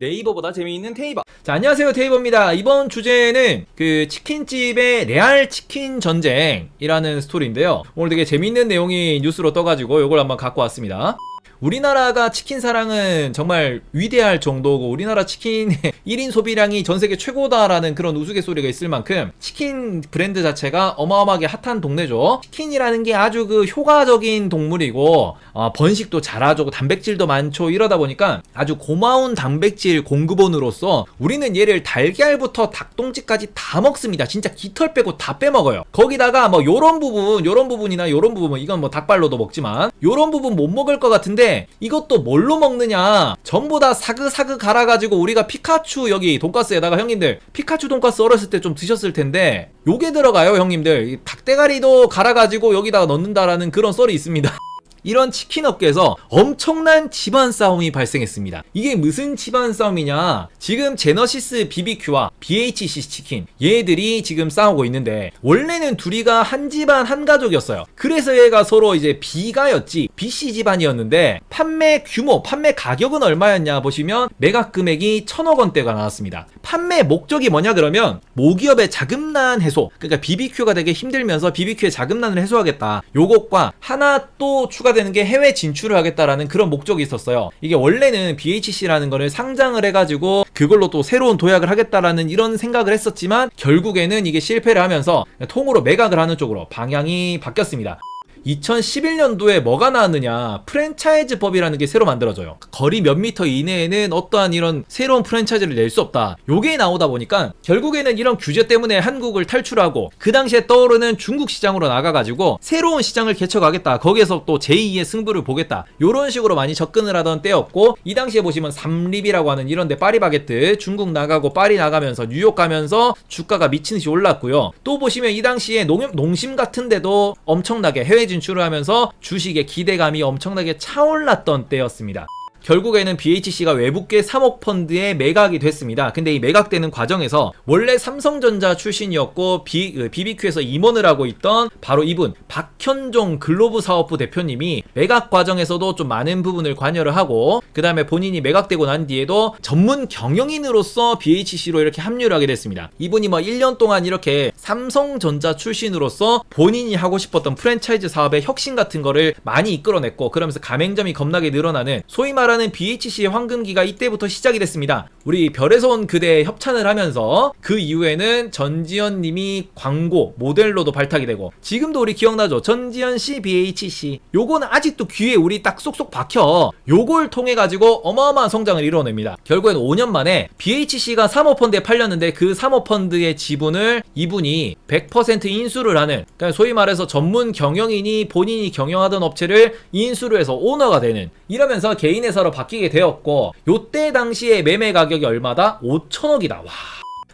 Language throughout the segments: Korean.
네이버보다 재미있는 테이버. 자, 안녕하세요. 테이버입니다. 이번 주제는 그 치킨집의 레알 치킨 전쟁이라는 스토리인데요. 오늘 되게 재미있는 내용이 뉴스로 떠가지고 이걸 한번 갖고 왔습니다. 우리나라가 치킨 사랑은 정말 위대할 정도고 우리나라 치킨의 1인 소비량이 전 세계 최고다라는 그런 우스갯소리가 있을 만큼 치킨 브랜드 자체가 어마어마하게 핫한 동네죠. 치킨이라는 게 아주 그 효과적인 동물이고 어, 번식도 잘하죠. 단백질도 많죠. 이러다 보니까 아주 고마운 단백질 공급원으로서 우리는 얘를 달걀부터 닭똥집까지 다 먹습니다. 진짜 깃털 빼고 다 빼먹어요. 거기다가 뭐 요런 부분, 요런 부분이나 요런 부분 이건 뭐 닭발로도 먹지만 요런 부분 못 먹을 것 같은데 이것도 뭘로 먹느냐? 전부 다 사그사그 갈아가지고 우리가 피카츄 여기 돈가스에다가 형님들 피카츄 돈가스 어렸을 때 좀 드셨을 텐데 요게 들어가요 형님들 이 닭대가리도 갈아가지고 여기다가 넣는다라는 그런 썰이 있습니다. 이런 치킨 업계에서 엄청난 집안 싸움이 발생했습니다. 이게 무슨 집안 싸움이냐? 지금 제너시스 BBQ와 BHC 치킨 얘들이 지금 싸우고 있는데 원래는 둘이가 한 집안 한 가족이었어요. 그래서 얘가 서로 이제 B가였지 BC 집안이었는데 판매 규모, 판매 가격은 얼마였냐 보시면 매각 금액이 천억 원대가 나왔습니다. 판매 목적이 뭐냐 그러면 모기업의 자금난 해소. 그러니까 BBQ가 되게 힘들면서 BBQ의 자금난을 해소하겠다. 요것과 하나 또 추가 되는 게 해외 진출을 하겠다라는 그런 목적이 있었어요. 이게 원래는 BHC라는 거를 상장을 해가지고 그걸로 또 새로운 도약을 하겠다라는 이런 생각을 했었지만 결국에는 이게 실패를 하면서 통으로 매각을 하는 쪽으로 방향이 바뀌었습니다. 2011년도에 뭐가 나왔느냐? 프랜차이즈 법이라는 게 새로 만들어져요. 거리 몇 미터 이내에는 어떠한 이런 새로운 프랜차이즈를 낼 수 없다. 요게 나오다 보니까 결국에는 이런 규제 때문에 한국을 탈출하고 그 당시에 떠오르는 중국 시장으로 나가가지고 새로운 시장을 개척하겠다. 거기에서 또 제2의 승부를 보겠다. 요런 식으로 많이 접근을 하던 때였고 이 당시에 보시면 삼립이라고 하는 이런데 파리바게트 중국 나가고 파리 나가면서 뉴욕 가면서 주가가 미친 듯이 올랐고요. 또 보시면 이 당시에 농, 농심 같은데도 엄청나게 해외 진출을 하면서 주식의 기대감이 엄청나게 차올랐던 때였습니다. 결국에는 BHC가 외국계 사모 펀드에 매각이 됐습니다. 근데 이 매각되는 과정에서 원래 삼성전자 출신이었고 비, 그 BBQ에서 임원을 하고 있던 바로 이분 박현종 글로브 사업부 대표님이 매각 과정에서도 좀 많은 부분을 관여를 하고 그 다음에 본인이 매각되고 난 뒤에도 전문 경영인으로서 BHC로 이렇게 합류를 하게 됐습니다. 이분이 뭐 1년 동안 이렇게 삼성전자 출신으로서 본인이 하고 싶었던 프랜차이즈 사업의 혁신 같은 거를 많이 이끌어냈고 그러면서 가맹점이 겁나게 늘어나는 소위 말 말하는 BHC의 황금기가 이때부터 시작이 됐습니다. 우리 별에서 온 그대에 협찬을 하면서 그 이후에는 전지현 님이 광고, 모델로도 발탁이 되고 지금도 우리 기억나죠? 전지현 씨, BHC. 요거는 아직도 귀에 우리 딱 쏙쏙 박혀. 요걸 통해 가지고 어마어마한 성장을 이뤄냅니다. 결국엔 5년 만에 BHC가 사모펀드에 팔렸는데 그 사모펀드의 지분을 이분이 100% 인수를 하는 그러니까 소위 말해서 전문 경영인이 본인이 경영하던 업체를 인수를 해서 오너가 되는 이러면서 개인의 회사로 바뀌게 되었고 요때 당시에 매매 가격이 얼마다? 5천억이다. 와.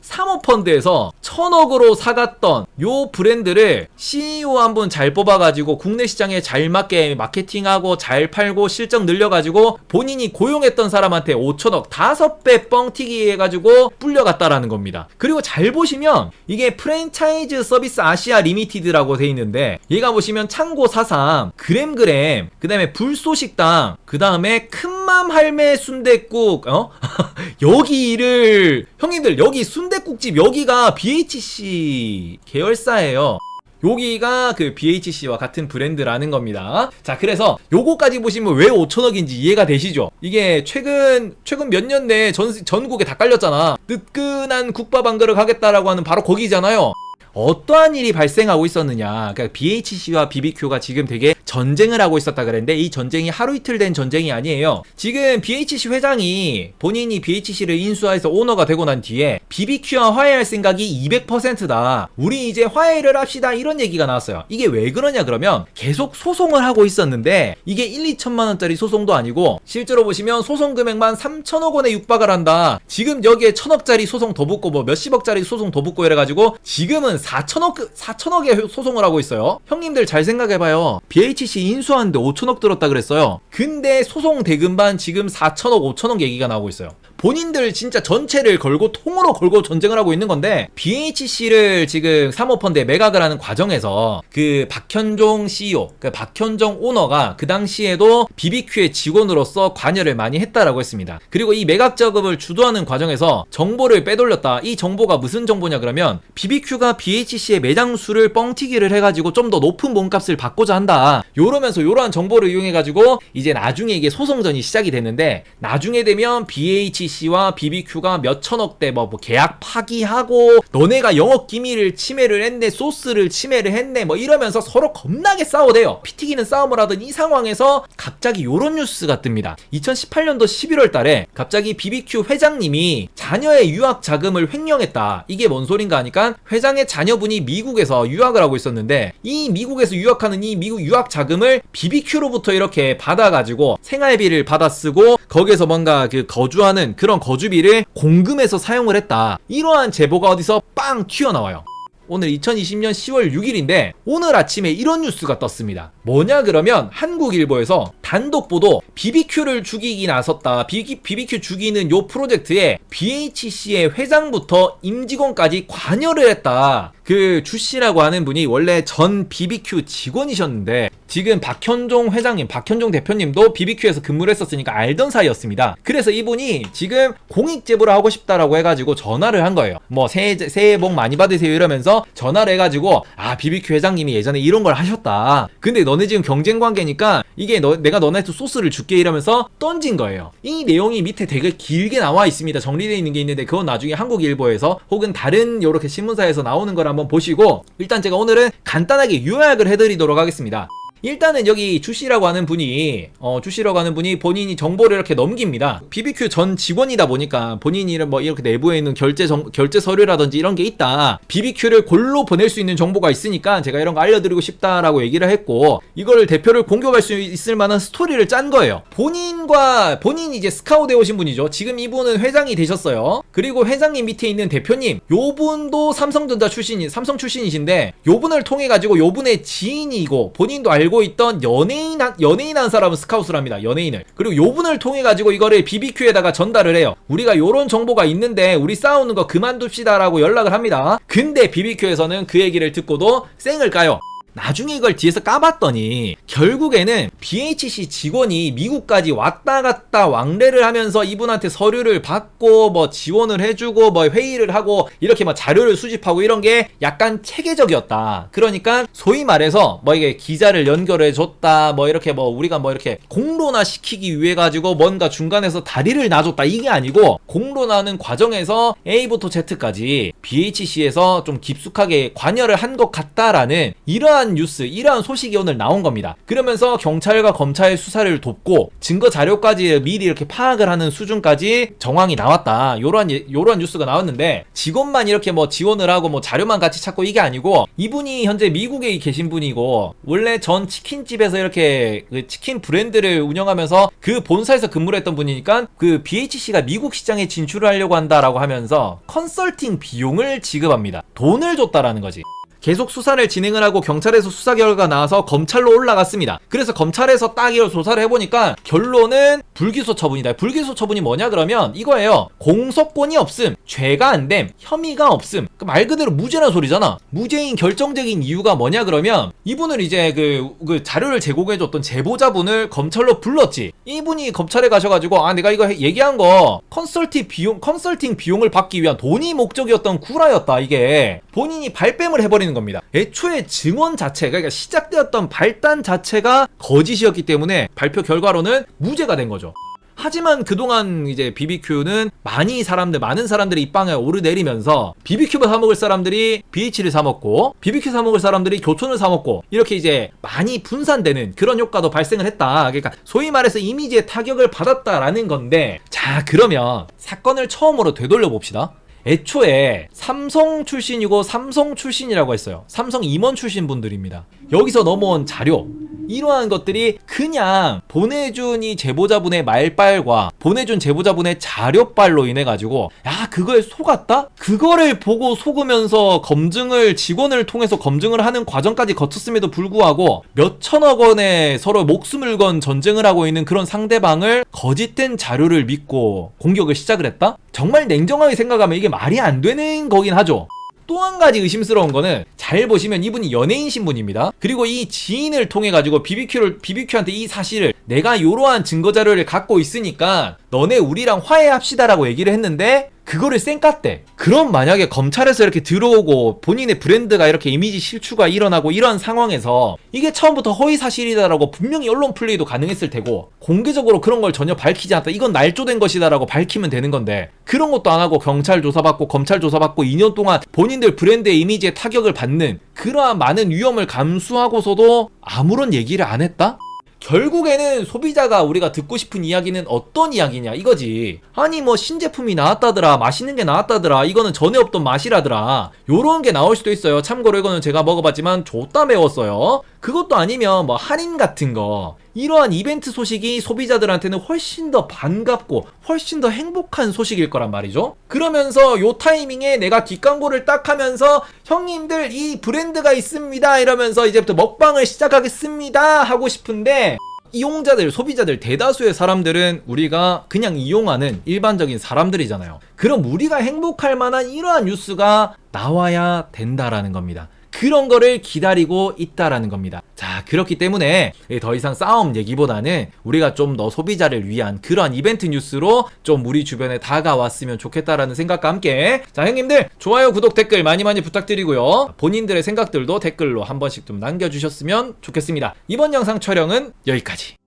사모펀드에서 천억으로 사갔던 요 브랜드를 CEO 한 분 잘 뽑아가지고 국내 시장에 잘 맞게 마케팅하고 잘 팔고 실적 늘려가지고 본인이 고용했던 사람한테 5천억 5배 뻥튀기 해가지고 불려갔다라는 겁니다. 그리고 잘 보시면 이게 프랜차이즈 서비스 아시아 리미티드라고 돼 있는데 얘가 보시면 창고 사삼 그램그램 그 다음에 불소식당 그 다음에 큰맘 할매 순대국 어 여기를 형님들 여기 순대국집 여기가 BHC 계열사예요. 여기가 그 BHC와 같은 브랜드라는 겁니다. 자, 그래서 요거까지 보시면 왜 5천억인지 이해가 되시죠? 이게 최근, 최근 몇 년 내에 전, 전국에 다 깔렸잖아. 뜨끈한 국밥 한 그릇 하겠다라고 하는 바로 거기잖아요. 어떠한 일이 발생하고 있었느냐. 그러니까 BHC와 BBQ가 지금 되게 전쟁을 하고 있었다 그랬는데 이 전쟁이 하루 이틀 된 전쟁이 아니에요. 지금 BHC 회장이 본인이 BHC를 인수해서 오너가 되고 난 뒤에 BBQ와 화해할 생각이 200%다. 우리 이제 화해를 합시다. 이런 얘기가 나왔어요. 이게 왜 그러냐 그러면 계속 소송을 하고 있었는데 이게 1, 2천만 원짜리 소송도 아니고 실제로 보시면 소송 금액만 3천억 원에 육박을 한다. 지금 여기에 천억짜리 소송 더 붙고 뭐 몇십억짜리 소송 더 붙고 이래가지고 지금은 4천억 4천억의 소송을 하고 있어요. 형님들 잘 생각해봐요. BHC 인수하는데 5천억 들었다 그랬어요. 근데 소송 대금반 지금 4천억 5천억 얘기가 나오고 있어요. 본인들 진짜 전체를 걸고 통으로 걸고 전쟁을 하고 있는 건데 BHC를 지금 사모펀드에 매각을 하는 과정에서 그 박현종 CEO, 그 박현종 오너가 그 당시에도 BBQ의 직원으로서 관여를 많이 했다라고 했습니다. 그리고 이 매각 작업을 주도하는 과정에서 정보를 빼돌렸다. 이 정보가 무슨 정보냐 그러면 BBQ가 BHC의 매장 수를 뻥튀기를 해가지고 좀 더 높은 몸값을 받고자 한다. 요러면서 요러한 정보를 이용해가지고 이제 나중에 이게 소송전이 시작이 됐는데 나중에 되면 BHC 와 BBQ가 몇 천억대 뭐, 뭐 계약 파기하고 너네가 영업 기밀을 침해를 했네 소스를 침해를 했네 뭐 이러면서 서로 겁나게 싸워대요. 피 튀기는 싸움을 하던 이 상황에서 갑자기 요런 뉴스가 뜹니다. 2018년도 11월 달에 갑자기 BBQ 회장님이 자녀의 유학 자금을 횡령했다. 이게 뭔 소린가 하니까 회장의 자녀분이 미국에서 유학을 하고 있었는데 이 미국에서 유학하는 이 미국 유학 자금을 BBQ로부터 이렇게 받아가지고 생활비를 받아 쓰고 거기에서 뭔가 그 거주하는 그런 거주비를 공금해서 사용을 했다. 이러한 제보가 어디서 빵 튀어나와요. 오늘 2020년 10월 6일인데 오늘 아침에 이런 뉴스가 떴습니다. 뭐냐 그러면 한국일보에서 단독 보도 BBQ를 죽이기 나섰다. BBQ 죽이는 요 프로젝트에 BHC의 회장부터 임직원까지 관여를 했다. 그 주씨라고 하는 분이 원래 전 BBQ 직원이셨는데 지금 박현종 회장님, 박현종 대표님도 BBQ에서 근무를 했었으니까 알던 사이였습니다. 그래서 이분이 지금 공익 제보를 하고 싶다라고 해가지고 전화를 한 거예요. 뭐 새해 새해 복 많이 받으세요 이러면서 전화를 해가지고 아 BBQ 회장님이 예전에 이런 걸 하셨다. 근데 너네 지금 경쟁 관계니까 이게 너 내가 너네한테 소스를 줄게 이러면서 던진 거예요. 이 내용이 밑에 되게 길게 나와 있습니다. 정리되어 있는 게 있는데 그건 나중에 한국일보에서 혹은 다른 요렇게 신문사에서 나오는 걸 한번 보시고 일단 제가 오늘은 간단하게 요약을 해드리도록 하겠습니다. 일단은 여기 주씨라고 하는 분이 어 주씨라고 하는 분이 본인이 정보를 이렇게 넘깁니다. BBQ 전 직원이다 보니까 본인이 뭐 이렇게 내부에 있는 결제 정, 결제 서류라든지 이런 게 있다. BBQ를 골로 보낼 수 있는 정보가 있으니까 제가 이런 거 알려드리고 싶다라고 얘기를 했고 이거를 대표를 공격할 수 있을 만한 스토리를 짠 거예요. 본인과 본인이 이제 스카우트 해 오신 분이죠. 지금 이분은 회장이 되셨어요. 그리고 회장님 밑에 있는 대표님 요 분도 삼성전자 출신이 삼성 출신이신데 요 분을 통해 가지고 요 분의 지인이고 본인도 알고 알고 있던 연예인 한, 연예인 한 사람은 스카웃을 합니다. 연예인을. 그리고 요분을 통해 가지고 이거를 BBQ에다가 전달을 해요. 우리가 요런 정보가 있는데 우리 싸우는 거 그만둡시다라고 연락을 합니다. 근데 BBQ에서는 그 얘기를 듣고도 쌩을 까요. 나중에 이걸 뒤에서 까봤더니 결국에는 BHC 직원이 미국까지 왔다 갔다 왕래를 하면서 이분한테 서류를 받고 뭐 지원을 해주고 뭐 회의를 하고 이렇게 뭐 자료를 수집하고 이런 게 약간 체계적이었다. 그러니까 소위 말해서 뭐 이게 기자를 연결해 줬다 뭐 이렇게 뭐 우리가 뭐 이렇게 공론화 시키기 위해 가지고 뭔가 중간에서 다리를 놔줬다 이게 아니고 공론화하는 과정에서 A부터 Z까지 BHC에서 좀 깊숙하게 관여를 한 것 같다라는 이러한 이러한 뉴스, 이러한 소식이 오늘 나온 겁니다. 그러면서 경찰과 검찰의 수사를 돕고 증거 자료까지 미리 이렇게 파악을 하는 수준까지 정황이 나왔다. 요러한 예, 요러한 뉴스가 나왔는데 직원만 이렇게 뭐 지원을 하고 뭐 자료만 같이 찾고 이게 아니고 이분이 현재 미국에 계신 분이고 원래 전 치킨집에서 이렇게 그 치킨 브랜드를 운영하면서 그 본사에서 근무를 했던 분이니까 그 BHC가 미국 시장에 진출을 하려고 한다라고 하면서 컨설팅 비용을 지급합니다. 돈을 줬다라는 거지. 계속 수사를 진행을 하고 경찰에서 수사 결과가 나와서 검찰로 올라갔습니다. 그래서 검찰에서 딱 이걸 조사를 해보니까 결론은 불기소 처분이다. 불기소 처분이 뭐냐 그러면 이거예요. 공소권이 없음, 죄가 안 됨, 혐의가 없음. 그 말 그대로 무죄란 소리잖아. 무죄인 결정적인 이유가 뭐냐 그러면 이분을 이제 그, 그 자료를 제공해줬던 제보자분을 검찰로 불렀지. 이분이 검찰에 가셔가지고 아 내가 이거 얘기한 거 컨설팅 비용 컨설팅 비용을 받기 위한 돈이 목적이었던 구라였다 이게 본인이 발뺌을 해버 리는 겁니다. 애초에 증언 자체, 그러니까 시작되었던 발단 자체가 거짓이었기 때문에 발표 결과로는 무죄가 된 거죠. 하지만 그동안 이제 BBQ는 많이 사람들, 많은 사람들이 입방에 오르내리면서 BBQ 사 먹을 사람들이 BH를 사 먹고 BBQ 사 먹을 사람들이 교촌을 사 먹고 이렇게 이제 많이 분산되는 그런 효과도 발생을 했다. 그러니까 소위 말해서 이미지에 타격을 받았다라는 건데 자, 그러면 사건을 처음으로 되돌려 봅시다. 애초에 삼성 출신이고 삼성 출신이라고 했어요. 삼성 임원 출신 분들입니다. 여기서 넘어온 자료, 이러한 것들이 그냥 보내준 이 제보자분의 말빨과 보내준 제보자분의 자료빨로 인해 가지고 야 그거에 속았다? 그거를 보고 속으면서 검증을 직원을 통해서 검증을 하는 과정까지 거쳤음에도 불구하고 몇 천억 원의 서로 목숨을 건 전쟁을 하고 있는 그런 상대방을 거짓된 자료를 믿고 공격을 시작을 했다? 정말 냉정하게 생각하면 이게 말이 안 되는 거긴 하죠. 또 한 가지 의심스러운 거는 잘 보시면 이분이 연예인 신분입니다. 그리고 이 지인을 통해 가지고 BBQ를 BBQ한테 이 사실을 내가 이러한 증거 자료를 갖고 있으니까 너네 우리랑 화해합시다라고 얘기를 했는데 그거를 쌩깠대. 그럼 만약에 검찰에서 이렇게 들어오고 본인의 브랜드가 이렇게 이미지 실추가 일어나고 이런 상황에서 이게 처음부터 허위 사실이다라고 분명히 언론 플레이도 가능했을 테고 공개적으로 그런 걸 전혀 밝히지 않았다. 이건 날조된 것이다라고 밝히면 되는 건데 그런 것도 안 하고 경찰 조사받고 검찰 조사받고 2년 동안 본인들 브랜드의 이미지에 타격을 받는 그러한 많은 위험을 감수하고서도 아무런 얘기를 안 했다? 결국에는 소비자가 우리가 듣고 싶은 이야기는 어떤 이야기냐 이거지. 아니 뭐 신제품이 나왔다더라 맛있는 게 나왔다더라 이거는 전에 없던 맛이라더라 요런 게 나올 수도 있어요. 참고로 이거는 제가 먹어봤지만 좋다 매웠어요. 그것도 아니면 뭐 할인 같은 거 이러한 이벤트 소식이 소비자들한테는 훨씬 더 반갑고 훨씬 더 행복한 소식일 거란 말이죠. 그러면서 요 타이밍에 내가 뒷광고를 딱 하면서 형님들 이 브랜드가 있습니다 이러면서 이제부터 먹방을 시작하겠습니다 하고 싶은데 이용자들, 소비자들, 대다수의 사람들은 우리가 그냥 이용하는 일반적인 사람들이잖아요. 그럼 우리가 행복할 만한 이러한 뉴스가 나와야 된다라는 겁니다. 그런 거를 기다리고 있다라는 겁니다. 자, 그렇기 때문에 더 이상 싸움 얘기보다는 우리가 좀 더 소비자를 위한 그런 이벤트 뉴스로 좀 우리 주변에 다가왔으면 좋겠다라는 생각과 함께 자, 형님들 좋아요, 구독, 댓글 많이 많이 부탁드리고요. 본인들의 생각들도 댓글로 한 번씩 좀 남겨주셨으면 좋겠습니다. 이번 영상 촬영은 여기까지.